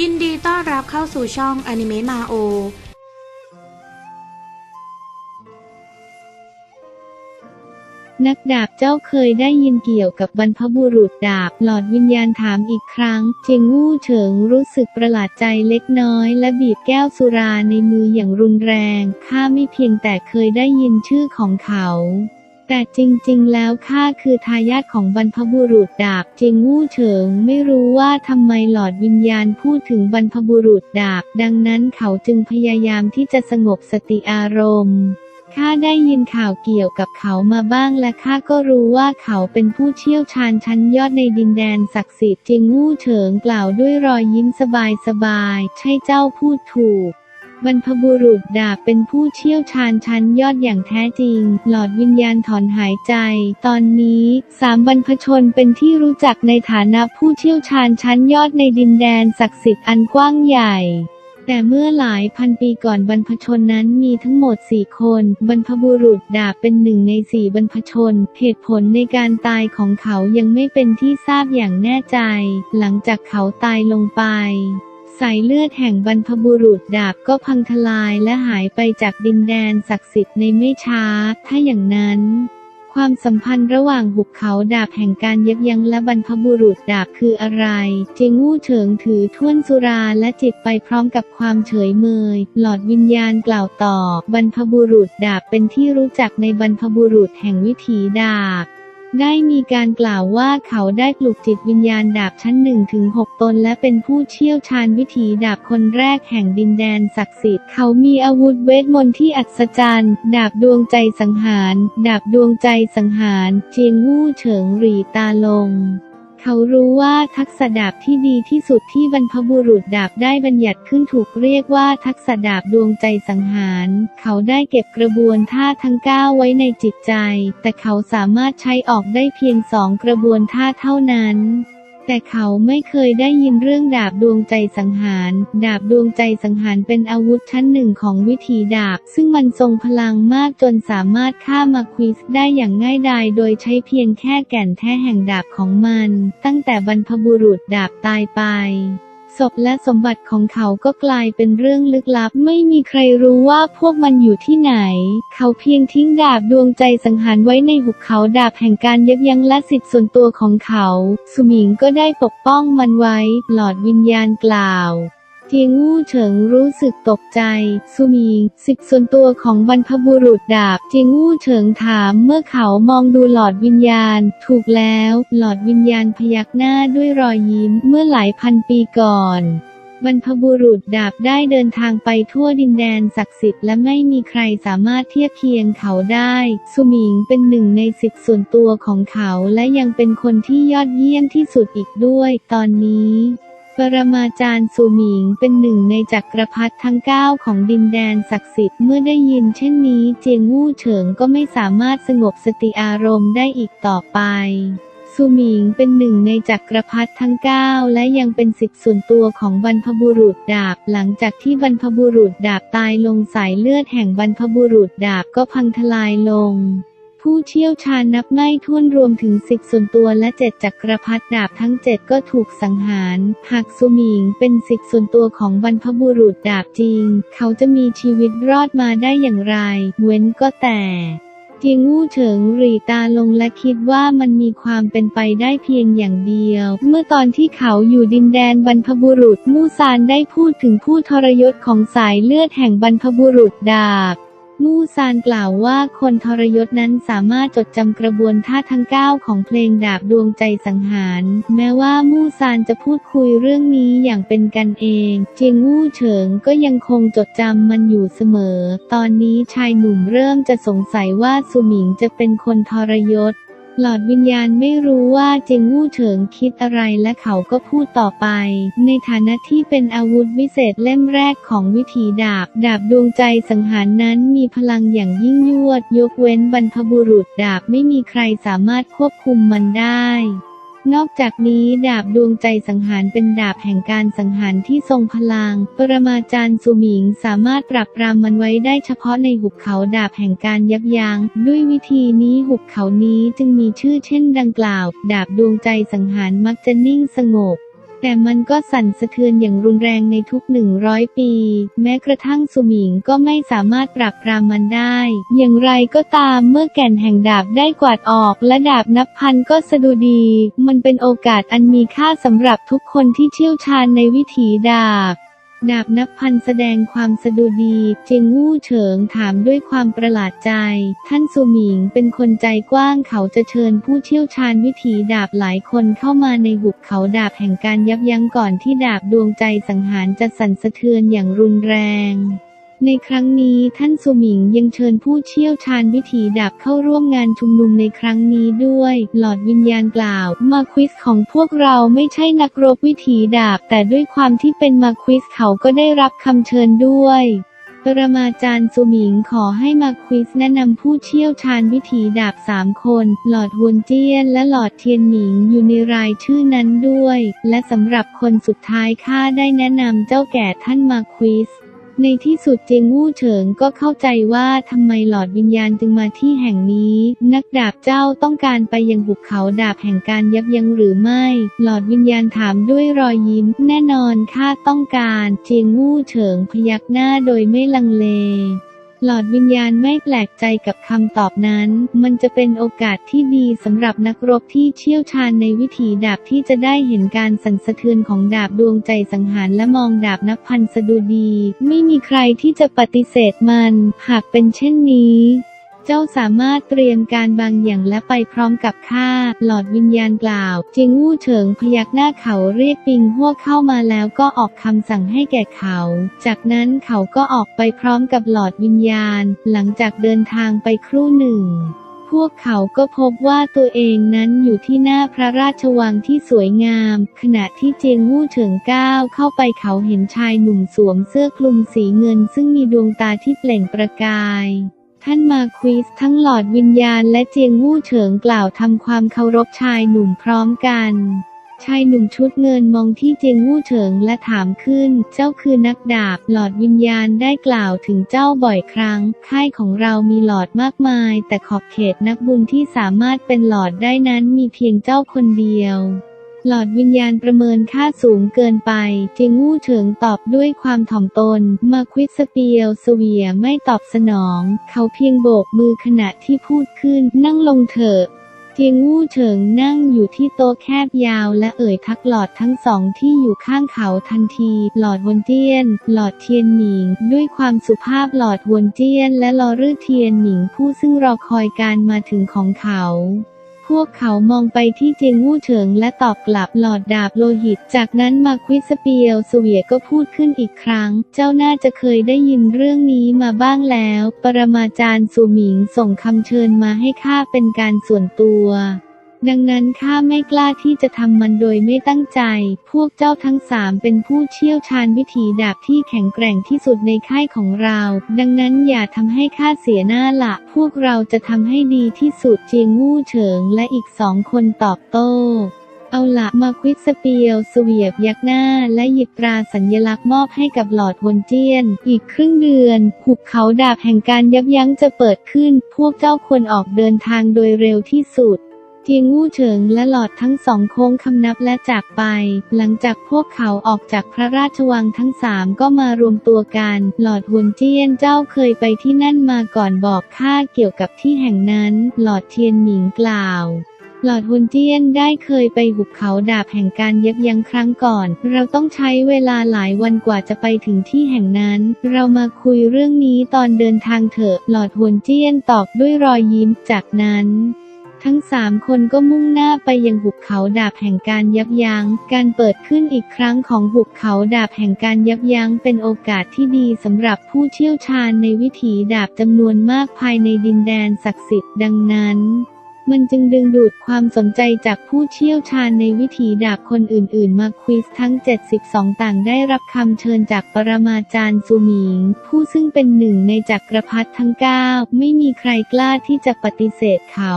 ยินดีต้อนรับเข้าสู่ช่องอนิเมะมาโอนักดาบเจ้าเคยได้ยินเกี่ยวกับบรรพบุรุษดาบ หลอดวิญญาณถามอีกครั้ง เจียงวู่เฉิงรู้สึกประหลาดใจเล็กน้อย และบีบแก้วสุราในมืออย่างรุนแรง ข้าไม่เพียงแต่เคยได้ยินชื่อของเขา แต่จริงๆ แล้วข้าคือทายาทของบรรพบุรุษดาบเจียงวู่เฉิงไม่รู้ว่าทำไมหลอดวิญญาณพูดถึงบรรพบุรุษดาบ ดังนั้นเขาจึงพยายามที่จะสงบสติอารมณ์ข้าได้ยินข่าวเกี่ยวกับเขามาบ้างและข้าก็รู้ว่าเขาเป็นผู้เชี่ยวชาญชั้นยอดในดินแดนศักดิ์สิทธิ์จิงวู่เฉิงกล่าวด้วยรอยยิ้มสบายๆใช่เจ้าพูดถูก บรรพบุรุษดาบเป็นผู้เชี่ยวชาญชั้นยอดอย่างแท้จริง หลอดวิญญาณถอนหายใจ ตอนนี้สามบรรพชนเป็นที่รู้จักในฐานะผู้เชี่ยวชาญชั้นยอดในดินแดนศักดิ์สิทธิ์อันกว้างใหญ่แต่เมื่อหลายพันปีก่อนบรรพชนนั้นมีทั้งหมดสี่คน บรรพบุรุษดาบเป็นหนึ่งในสี่บรรพชน เหตุผลในการตายของเขายังไม่เป็นที่ทราบอย่างแน่ใจ หลังจากเขาตายลงไป สายเลือดแห่งบรรพบุรุษดาบก็พังทลายและหายไปจากดินแดนศักดิ์สิทธิ์ในไม่ช้า ถ้าอย่างนั้น ความสัมพันธ์ระหว่างหุบเขาดาบแห่งการยับยั้งและบรรพบุรุษดาบคืออะไร เจงวู่เฉิงถือถ้วนสุราและจิตไปพร้อมกับความเฉยเมย หลอดวิญญาณกล่าวต่อ บรรพบุรุษดาบเป็นที่รู้จักในบรรพบุรุษแห่งวิถีดาบ ได้มีการกล่าวว่าเขาได้ปลุกจิตวิญญาณดาบชั้นหนึ่งถึงหกตนและเป็นผู้เชี่ยวชาญวิถีดาบคนแรกแห่งดินแดนศักดิ์สิทธิ์เขามีอาวุธเวทมนต์ที่อัศจรรย์ ดาบดวงใจสังหาร ดาบดวงใจสังหาร เจียงวู่เฉิงหรีตาลง เขารู้ว่าทักษะดาบที่ดีที่สุดที่บรรพบุรุษดาบได้บัญญัติขึ้นถูกเรียกว่าทักษะดาบดวงใจสังหาร เขาได้เก็บกระบวนท่าทั้งเก้าไว้ในจิตใจ แต่เขาสามารถใช้ออกได้เพียงสองกระบวนท่าเท่านั้น แต่เขาไม่เคยได้ยินเรื่องดาบดวงใจสังหาร ดาบดวงใจสังหารเป็นอาวุธชั้นหนึ่งของวิธีดาบ ซึ่งมันทรงพลังมากจนสามารถฆ่ามาควิสได้อย่างง่ายดายโดยใช้เพียงแค่แก่นแท้แห่งดาบของมัน ตั้งแต่บรรพบุรุษดาบตายไป ศพและสมบัติของเขาก็กลายเป็นเรื่องลึกลับ ไม่มีใครรู้ว่าพวกมันอยู่ที่ไหน เขาเพียงทิ้งดาบดวงใจสังหารไว้ในหุบเขาดาบแห่งการยับยั้งและสิทธิส่วนตัวของเขา สุมิงก็ได้ปกป้องมันไว้ หลอดวิญญาณกล่าว จียงวู่เฉิงรู้สึกตกใจสุหมิงสิทธิส่วนตัวของบรรพบุรุษดาบเจียงวู่เฉิงถามเมื่อเขามองดูหลอดวิญญาณ ถูกแล้ว หลอดวิญญาณพยักหน้าด้วยรอยยิ้มเมื่อหลายพันปีก่อนบรรพบุรุษดาบได้เดินทางไปทั่วดินแดนศักดิ์สิทธิ์และไม่มีใครสามารถเทียบเคียงเขาได้ สุหมิงเป็นหนึ่งในสิทธิส่วนตัวของเขาและยังเป็นคนที่ยอดเยี่ยมที่สุดอีกด้วย ตอนนี้ ปรมาจารย์สุหมิงเป็นหนึ่งในจักรพรรดิทั้งเก้าของดินแดนศักดิ์สิทธิ์เมื่อได้ยินเช่นนี้เจียงวู่เฉิงก็ไม่สามารถสงบสติอารมณ์ได้อีกต่อไปสุหมิงเป็นหนึ่งในจักรพรรดิทั้งเก้าและยังเป็นสิทธิ์ส่วนตัวของบรรพบุรุษดาบ หลังจากที่บรรพบุรุษดาบตายลงสายเลือดแห่งบรรพบุรุษดาบก็พังทลายลง ผู้เชี่ยวชาญนับไม่ถ้วนรวมถึงสิทธิส่วนตัวและเจ็ดจักรพรรดิดาบทั้งเจ็ดก็ถูกสังหาร หากสุหมิงเป็นสิทธิส่วนตัวของบรรพบุรุษดาบจริง เขาจะมีชีวิตรอดมาได้อย่างไร เว้นก็แต่เจียงวู่เฉิงหรีตาลงและคิดว่ามันมีความเป็นไปได้เพียงอย่างเดียว เมื่อตอนที่เขาอยู่ดินแดนบรรพบุรุษมู่ซานได้พูดถึงผู้ทรยศของสายเลือดแห่งบรรพบุรุษดาบ มู่ซานกล่าวว่าคนทรยศนั้นสามารถจดจำกระบวนท่าทั้ง 9 ของเพลงดาบดวงใจสังหาร แม้ว่ามู่ซานจะพูดคุยเรื่องนี้อย่างเป็นกันเอง เจียงมู่เฉิงก็ยังคงจดจำมันอยู่เสมอ ตอนนี้ชายหนุ่มเริ่มจะสงสัยว่าสุหมิงจะเป็นคนทรยศ หลอดวิญญาณไม่รู้ว่าเจงวู่เถิงคิดอะไรและเขาก็พูดต่อไป ในฐานะที่เป็นอาวุธวิเศษเล่มแรกของวิถีดาบ ดาบดวงใจสังหารนั้นมีพลังอย่างยิ่งยวด ยกเว้นบรรพบุรุษดาบไม่มีใครสามารถควบคุมมันได้ นอกจากนี้ดาบดวงใจสังหารเป็นดาบแห่งการสังหารที่ทรงพลัง ปรมาจารย์สุหมิงสามารถปรับปรามมันไว้ได้เฉพาะในหุบเขาดาบแห่งการยับยัง้ง ด้วยวิธีนี้หุบเขานี้จึงมีชื่อเช่นดังกล่าว ดาบดวงใจสังหารมักจะนิ่งสงบ แต่มันก็สั่นสะเทือนอย่างรุนแรงในทุกหนึ่งร้อยปี แม้กระทั่งสุหมิงก็ไม่สามารถปรับปรามมันได้ อย่างไรก็ตามเมื่อแก่นแห่งดาบได้กวาดออกและดาบนับพันก็สะดุดี มันเป็นโอกาสอันมีค่าสำหรับทุกคนที่เชี่ยวชาญในวิถีดาบ ดาบนับพันแสดงความสะดุดีเจงวู่เฉิงถามด้วยความประหลาดใจ ท่านสุหมิงเป็นคนใจกว้างเขาจะเชิญผู้เชี่ยวชาญวิถีดาบหลายคนเข้ามาในหุบเขาดาบแห่งการยับยั้งก่อนที่ดาบดวงใจสังหารจะสั่นสะเทือนอย่างรุนแรง ในครั้งนี้ท่านสุหมิงยังเชิญผู้เชี่ยวชาญวิถีดาบเข้าร่วมงานชุมนุมในครั้งนี้ด้วย หลอดวิญญาณกล่าว มาควิสของพวกเราไม่ใช่นักรบวิถีดาบแต่ด้วยความที่เป็นมาควิสเขาก็ได้รับคำเชิญด้วยปรมาจารย์สุหมิงขอให้มาควิสแนะนำผู้เชี่ยวชาญวิถีดาบสามคน หลอดฮวนเจียนและหลอดเทียนหมิงอยู่ในรายชื่อนั้นด้วย และสำหรับคนสุดท้ายข้าได้แนะนำเจ้าแก่ท่านมาควิส ในที่สุดเจงวู่เฉิงก็เข้าใจว่าทำไมหลอดวิญญาณจึงมาที่แห่งนี้ นักดาบเจ้าต้องการไปยังหุบเขาดาบแห่งการยับยั้งหรือไม่ หลอดวิญญาณถามด้วยรอยยิ้ม แน่นอนข้าต้องการ เจงวู่เฉิงพยักหน้าโดยไม่ลังเล หลอดวิญญาณไม่แปลกใจกับคำตอบนั้น มันจะเป็นโอกาสที่ดีสำหรับนักรบที่เชี่ยวชาญในวิถีดาบที่จะได้เห็นการสั่นสะเทือนของดาบดวงใจสังหารและมองดาบนับพันสะดุดี ไม่มีใครที่จะปฏิเสธมัน หากเป็นเช่นนี้ เจ้าสามารถเตรียมการบางอย่างและไปพร้อมกับข้า หลอดวิญญาณกล่าวเจิงวู่เฉิงพยักหน้าเขาเรียกปิงหัวเข้ามาแล้วก็ออกคำสั่งให้แก่เขา จากนั้นเขาก็ออกไปพร้อมกับหลอดวิญญาณ หลังจากเดินทางไปครู่หนึ่งพวกเขาก็พบว่าตัวเองนั้นอยู่ที่หน้าพระราชวังที่สวยงาม ขณะที่เจียงวู่เฉิงก้าวเข้าไปเขาเห็นชายหนุ่มสวมเสื้อคลุมสีเงิน ซึ่งมีดวงตาที่เปล่งประกาย ท่านมาควิสทั้งหลอดวิญญาณและเจียงวู่เฉิงกล่าวทำความเคารพชายหนุ่มพร้อมกันชายหนุ่มชุดเงินมองที่เจียงวู่เฉิงและถามขึ้น เจ้าคือนักดาบ หลอดวิญญาณได้กล่าวถึงเจ้าบ่อยครั้ง ค่ายของเรามีหลอดมากมาย แต่ขอบเขตนักบุญที่สามารถเป็นหลอดได้นั้นมีเพียงเจ้าคนเดียว หลอดวิญญาณประเมินค่าสูงเกินไปจียงวู่เฉิงตอบด้วยความถ่อมตน มาควิสเปียวสเวียไม่ตอบสนอง เขาเพียงโบกมือขณะที่พูดขึ้น นั่งลงเถอะเจียงวู่เฉิงนั่งอยู่ที่โต๊ะแคบยาวและเอ่ยทักหลอดทั้งสองที่อยู่ข้างเขาทันที หลอดวนเจี้ยน หลอดเทียนหมิง ด้วยความสุภาพหลอดวนเจี้ยน และลอรื่อเทียนหมิงผู้ซึ่งรอคอยการมาถึงของเขา วกเขามองไปที่เจียงวู่เฉิงและตอบกลับหลอดดาบโลหิต จากนั้นมาควิสเปียวสเวียก็พูดขึ้นอีกครั้ง เจ้าน่าจะเคยได้ยินเรื่องนี้มาบ้างแล้ว ปรมาจารย์สุหมิงส่งคำเชิญมาให้ข้าเป็นการส่วนตัว ดังนั้นข้าไม่กล้าที่จะทำมันโดยไม่ตั้งใจ พวกเจ้าทั้งสามเป็นผู้เชี่ยวชาญวิถีดาบที่แข็งแกร่งที่สุดในค่ายของเรา ดังนั้นอย่าทำให้ข้าเสียหน้าละ พวกเราจะทำให้ดีที่สุดเจียงวู่เฉิงและอีกสองคนตอบโต้เอาละมาควิดสเปียวสเวียบยักหน้า และหยิบตราสัญลักษณ์มอบให้กับหลอดวนเจียน อีกครึ่งเดือน หุบเขาดาบแห่งการยับยั้งจะเปิดขึ้น พวกเจ้าควรออกเดินทางโดยเร็วที่สุด เจียงวู่เฉิงและหลอดทั้งสองโค้งคำนับและจากไป หลังจากพวกเขาออกจากพระราชวังทั้งสามก็มารวมตัวกัน หลอดหวนเจี้ยนเจ้าเคยไปที่นั่นมาก่อนบอกข้าเกี่ยวกับที่แห่งนั้น หลอดเทียนหมิงกล่าวหลอดฮุนเจียนได้เคยไปหุบเขาดาบแห่งการยับยั้งครั้งก่อน เราต้องใช้เวลาหลายวันกว่าจะไปถึงที่แห่งนั้น เรามาคุยเรื่องนี้ตอนเดินทางเถอะ หลอดฮวนเจียนตอบด้วยรอยยิ้มจากนั้น ทั้งสามคนก็มุ่งหน้าไปยังหุบเขาดาบแห่งการยับยัง้ง การเปิดขึ้นอีกครั้งของหุบเขาดาบแห่งการยับยั้งเป็นโอกาสที่ดีสำหรับผู้เชี่ยวชาญในวิถีดาบจำนวนมากภายในดินแดนศักดิ์สิทธิ์ดังนั้นมันจึงดึงดูดความสนใจจากผู้เชี่ยวชาญในวิถีดาบคนอื่น ๆ มาควิสทั้ง 72 ต่างได้รับคำเชิญจากปรมาจารย์ซูมิง ผู้ซึ่งเป็นหนึ่งในจักรพรรดิทั้ง 9 ไม่มีใครกล้าที่จะปฏิเสธเขา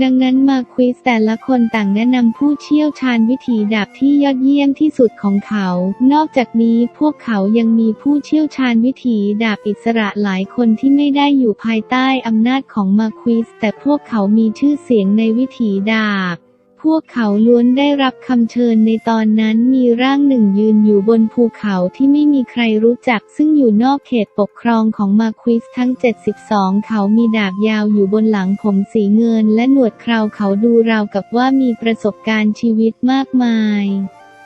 ดังนั้นมาควิสแต่ละคนต่างแนะนำผู้เชี่ยวชาญวิถีดาบที่ยอดเยี่ยมที่สุดของเขา นอกจากนี้พวกเขายังมีผู้เชี่ยวชาญวิถีดาบอิสระหลายคนที่ไม่ได้อยู่ภายใต้อำนาจของมาควิสแต่พวกเขามีชื่อเสียงในวิถีดาบ พวกเขาล้วนได้รับคำเชิญในตอนนั้นมีร่างหนึ่งยืนอยู่บนภูเขาที่ไม่มีใครรู้จักซึ่งอยู่นอกเขตปกครองของมาควิสทั้ง 72 เขามีดาบยาวอยู่บนหลังผมสีเงินและหนวดเคราเขาดูราวกับว่ามีประสบการณ์ชีวิตมากมาย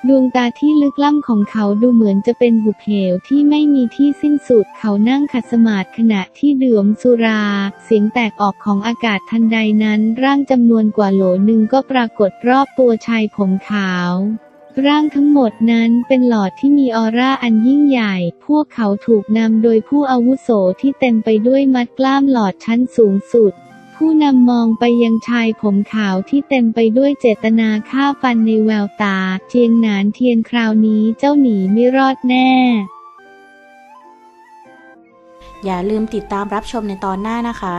ดวงตาที่ลึกล้ำของเขาดูเหมือนจะเป็นหุบเหวที่ไม่มีที่สิ้นสุด เขานั่งขัดสมาธิขณะที่ดื่มสุรา เสียงแตกออกของอากาศทันใดนั้น ร่างจำนวนกว่าโหลหนึ่งก็ปรากฏรอบตัวชายผมขาวร่างทั้งหมดนั้นเป็นหลอดที่มีออร่าอันยิ่งใหญ่ พวกเขาถูกนำโดยผู้อาวุโสที่เต็มไปด้วยมัดกล้ามหลอดชั้นสูงสุด ผู้นำมองไปยังชายผมขาวที่เต็มไปด้วยเจตนาฆ่าฟันในแววตาเจียงหนานเทียนคราวนี้เจ้าหนีไม่รอดแน่ อย่าลืมติดตามรับชมในตอนหน้านะคะ